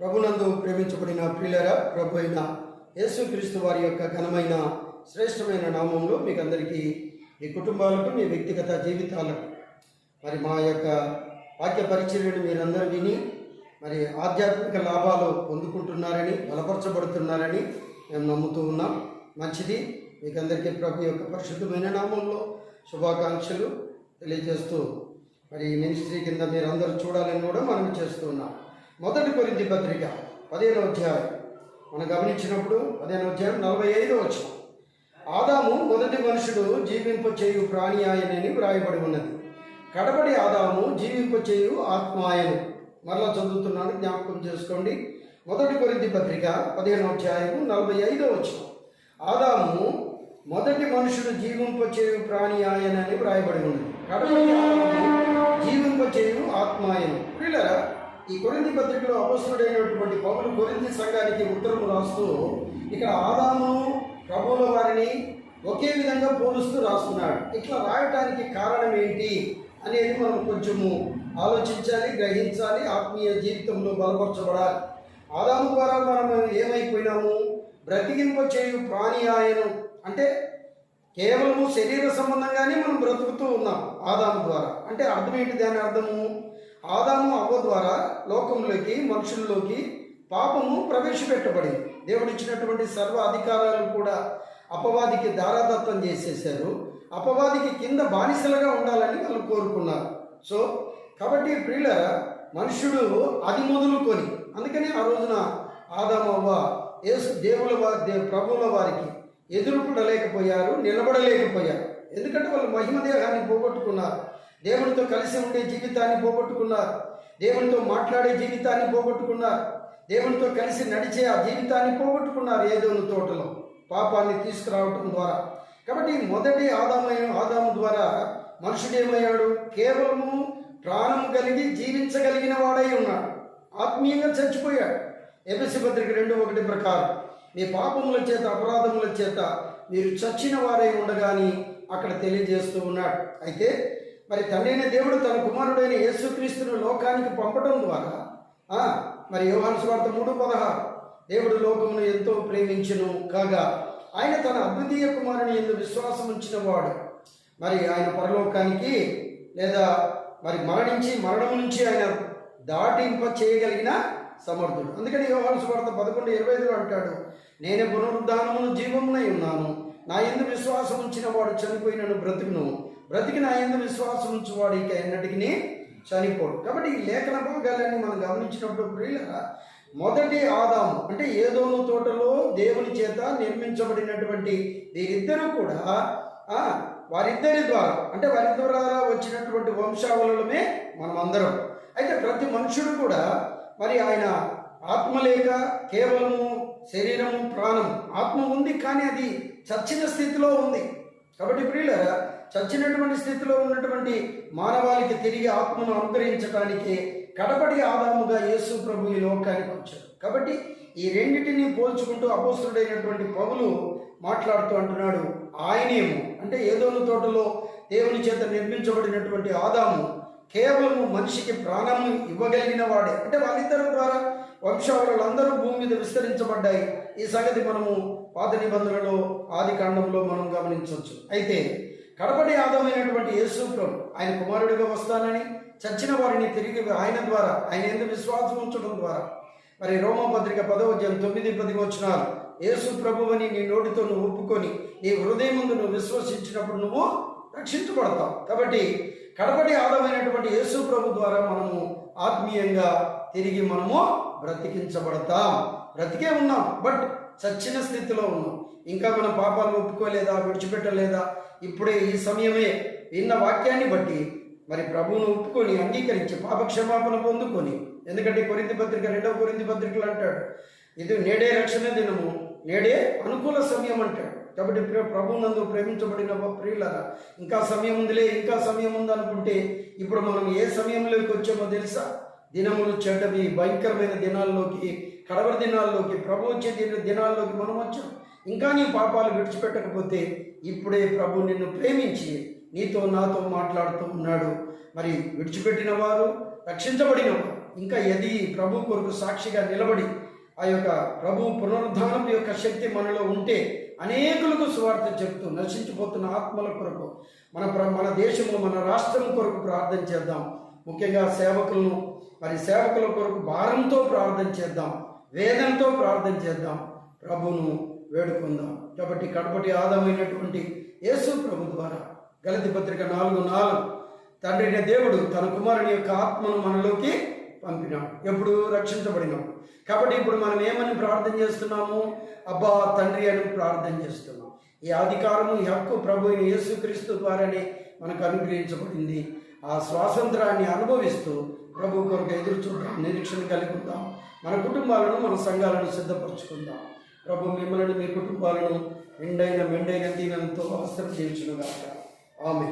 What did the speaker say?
ప్రభునందు ప్రేమించబడిన ప్రియులరా ప్రభు అయిన యేసుక్రీస్తు వారి యొక్క ఘనమైన శ్రేష్టమైన నామంలో మీకు అందరికీ మీ కుటుంబాలకు మీ వ్యక్తిగత జీవితాలకు మరి మా యొక్క వాక్య పరిచర్యను మీరందరూ విని మరి ఆధ్యాత్మిక లాభాలు పొందుకుంటున్నారని బలపరచబడుతున్నారని మేము నమ్ముతూ ఉన్నాం. మంచిది. మీకు అందరికీ ప్రభు యొక్క పరిశుద్ధమైన నామంలో శుభాకాంక్షలు తెలియజేస్తూ మరి మినిస్ట్రీ కింద మీరు అందరూ చూడాలని కూడా మనం చేస్తున్నాం మొదటి కొరింది పత్రిక పదిహేనో అధ్యాయం. మనం గమనించినప్పుడు పదిహేను అధ్యాయం నలభై ఐదు వచ్చిన ఆదాము మొదటి మనుషుడు జీవింప చేయు ప్రాణి ఆయనని వ్రాయబడి ఉన్నది. కడబడి ఆదాము జీవింప చేయు ఆత్మ మరలా చదువుతున్నాను జ్ఞాపకం చేసుకోండి. మొదటి కొరింది పత్రిక పదిహేనో అధ్యాయము నలభై ఐదో వచ్చిన ఆదాము మొదటి మనుషుడు జీవింప చేయు ప్రాణి ఆయనని వ్రాయబడి ఉన్నది. కడబడి ఈ కొరింది పత్రికలో అపస్తుడైనటువంటి పౌరులు కొరింది సంఘానికి ఉత్తరము రాస్తూ ఇక్కడ ఆదాము ప్రభువుల వారిని ఒకే విధంగా పోలుస్తూ రాస్తున్నాడు. ఇట్లా రాయటానికి కారణం ఏంటి అనేది మనం కొంచెము ఆలోచించాలి గ్రహించాలి ఆత్మీయ జీవితంలో బలపరచబడాలి. ఆదాము ద్వారా మనం ఏమైపోయినాము? బ్రతికింప చేయు ప్రాణి ఆయను అంటే కేవలము శరీర సంబంధంగానే మనం బ్రతుకుతూ ఉన్నాం ఆదాము ద్వారా. అంటే అర్థం ఏంటి దాని అర్థము? ఆదాము అవ్వ ద్వారా లోకంలోకి మనుషుల్లోకి పాపము ప్రవేశపెట్టబడింది. దేవుడిచ్చినటువంటి సర్వ అధికారాలను కూడా అపవాదికి దారాదత్తం చేసేసారు అపవాదికి కింద బానిసలుగా ఉండాలని వాళ్ళు కోరుకున్నారు. సో కాబట్టి ప్రియుల మనుషుడు అది మొదలుకొని అందుకని ఆ రోజున ఆదామవ్వ యేసు దేవుల వారి ప్రభువుల వారికి ఎదురుపడలేకపోయారు నిలబడలేకపోయారు. ఎందుకంటే వాళ్ళు మహిమ దేహాన్ని పోగొట్టుకున్నారు. దేవునితో కలిసి ఉండే జీవితాన్ని పోగొట్టుకున్నారు. దేవునితో మాట్లాడే జీవితాన్ని పోగొట్టుకున్నారు. దేవునితో కలిసి నడిచే ఆ జీవితాన్ని పోగొట్టుకున్నారు ఏదోను తోటలో. పాపాన్ని తీసుకురావటం ద్వారా. కాబట్టి మొదటి ఆదామయ ఆదాము ద్వారా మనుషుడేమయ్యాడు? కేవలము ప్రాణం కలిగి జీవించగలిగిన వాడై ఉన్నాడు. ఆత్మీయంగా చచ్చిపోయాడు. ఎపిసి పత్రిక రెండు ఒకటి ప్రకారం మీ పాపముల చేత అపరాధముల చేత మీరు చచ్చిన వారై ఉండగాని అక్కడ తెలియజేస్తూ ఉన్నాడు. అయితే మరి తండ్రైన దేవుడు తన కుమారుడైన యేసుక్రీస్తును లోకానికి పంపడం ద్వారా మరి యోహాను స్వార్థ మూడు పదహారు దేవుడు లోకమును ఎంతో ప్రేమించను కాగా ఆయన తన అద్వితీయ కుమారుని ఎందు విశ్వాసం ఉంచిన వాడు మరి ఆయన పరలోకానికి లేదా మరి మరణించి మరణం నుంచి ఆయన దాటింప చేయగలిగిన సమర్థుడు. అందుకని యోహాను స్వార్థ పదకొండు ఇరవై ఐదులో అంటాడు నేనే పునరుద్ధానమును జీవమునై ఉన్నాను. నా ఎందు విశ్వాసం ఉంచిన వాడు చనిపోయినను బ్రతుకును. బ్రతికి నా ఎందు విశ్వాసం ఉంచువాడు ఇక ఎన్నటికి చనిపోడు. కాబట్టి ఈ లేఖన భాగాలన్నీ మనం గమనించినప్పుడు ప్రియులరా మొదటి ఆదాము అంటే ఏదోను తోటలో దేవుని చేత నిర్మించబడినటువంటి వీరిద్దరూ కూడా వారిద్దరి ద్వారా అంటే వారి ద్వారా వచ్చినటువంటి వంశావళులమే మనం అందరం అయితే ప్రతి మనుషుడు కూడా మరి ఆయన ఆత్మ లేక కేవలము శరీరము ప్రాణం ఆత్మ ఉంది కానీ అది చచ్చిన స్థితిలో ఉంది. కాబట్టి ప్రియులరా చచ్చినటువంటి స్థితిలో ఉన్నటువంటి మానవాళికి తిరిగి ఆత్మను అనుగ్రహించడానికి కడపడి ఆధారముగా యేసు ప్రభు ఈ లోకానికి వచ్చాడు. కాబట్టి ఈ రెండింటిని పోల్చుకుంటూ అపోస్తుడైనటువంటి పౌలు మాట్లాడుతూ అంటున్నాడు ఆయనేమో అంటే ఏదోను తోటలో దేవుని చేత నిర్మించబడినటువంటి ఆదాము కేవలము మనిషికి ప్రాణము ఇవ్వగలిగిన వాడే. అంటే వాళ్ళిద్దరి ద్వారా వంశావళులందరూ భూమి మీద విస్తరించబడ్డాయి. ఈ సంగతి మనము పాత నిబంధనలో ఆది కాండంలో మనం గమనించవచ్చు. అయితే కడపటి ఆదమైనటువంటి యేసు ప్రభు ఆయన కుమారుడిగా వస్తానని చచ్చిన వారిని తిరిగి ఆయన ద్వారా ఆయన ఎందుకు విశ్వాసం ఉంచడం ద్వారా. మరి రోమపత్రిక పదవద్యం తొమ్మిది పది వచ్చినారు యేసు ప్రభువని నీ నోటితో నువ్వు ఒప్పుకొని నీ హృదయం ముందు నువ్వు విశ్వసించినప్పుడు నువ్వు రక్షించబడతావు. కాబట్టి కడపటి ఆదమైనటువంటి యేసు ప్రభు ద్వారా మనము ఆత్మీయంగా తిరిగి మనము బ్రతికించబడతాం. బ్రతికే ఉన్నాం. బట్ చచ్చిన స్థితిలో ఉన్నాం. ఇంకా మన పాపాలు ఒప్పుకోలేదా విడిచిపెట్టలేదా? ఇప్పుడే ఈ సమయమే విన్న వాక్యాన్ని బట్టి మరి ప్రభువును ఒప్పుకొని అంగీకరించి పాపక్షమాపణ పొందుకొని ఎందుకంటే కొరింది పత్రిక రెండవ కొరింది పత్రికలు అంటాడు ఇది నేడే రక్షణ దినము నేడే అనుకూల సమయం అంటాడు. కాబట్టి ప్రభునందు ప్రేమించబడిన ప్రియులరా ఇంకా సమయం ఉందిలే ఇంకా సమయం ఉంది అనుకుంటే ఇప్పుడు మనం ఏ సమయంలోకి వచ్చామో తెలుసా? దినములు చెడ్డవి భయంకరమైన దినాల్లోకి కడవర దినాల్లోకి ప్రభు వచ్చే దినాల్లోకి మనం వచ్చాం. ఇంకా నీ పాపాలు విడిచిపెట్టకపోతే ఇప్పుడే ప్రభు నిన్ను ప్రేమించి నీతో నాతో మాట్లాడుతూ ఉన్నాడు. మరి విడిచిపెట్టిన వారు రక్షించబడిన ఇంకా ఎది ప్రభు కొరకు సాక్షిగా నిలబడి ఆ యొక్క ప్రభు పునరుద్ధానం యొక్క శక్తి మనలో ఉంటే అనేకులకు సువార్త చెప్తూ నశించిపోతున్న ఆత్మల కొరకు మన ప్ర మన దేశము మన రాష్ట్రం కొరకు ప్రార్థన చేద్దాం. ముఖ్యంగా సేవకులను మరి సేవకుల కొరకు భారంతో ప్రార్థన చేద్దాం. వేదంతో ప్రార్థన చేద్దాం. ప్రభును వేడుకుందాం. కాబట్టి కడపటి ఆదమైనటువంటి యేసు ప్రభు ద్వారా గలతి పత్రిక నాలుగు నాలుగు. తండ్రి అయిన దేవుడు తన కుమారుని యొక్క ఆత్మను మనలోకి పంపినాడు. ఎప్పుడు రక్షించబడినాం. కాబట్టి ఇప్పుడు మనం ఏమని ప్రార్థన చేస్తున్నాము? అబ్బా తండ్రి అని ప్రార్థన చేస్తున్నాం. ఈ అధికారము ఈ హక్కు ప్రభు యేసుక్రీస్తు ద్వారానే మనకు అనుగ్రహించబడింది. ఆ స్వాతంత్రాన్ని అనుభవిస్తూ ప్రభు కొరకు ఎదురు చూద్దాం నిరీక్షణ కలిగి ఉందాం మన కుటుంబాలను మన సంఘాలను సిద్ధపరచుకుందాం. ప్రభు మిమ్మల్ని మీ కుటుంబాలను ఎండైన మెండైన దీనంతో అవసరం చేయించును గాక ఆమె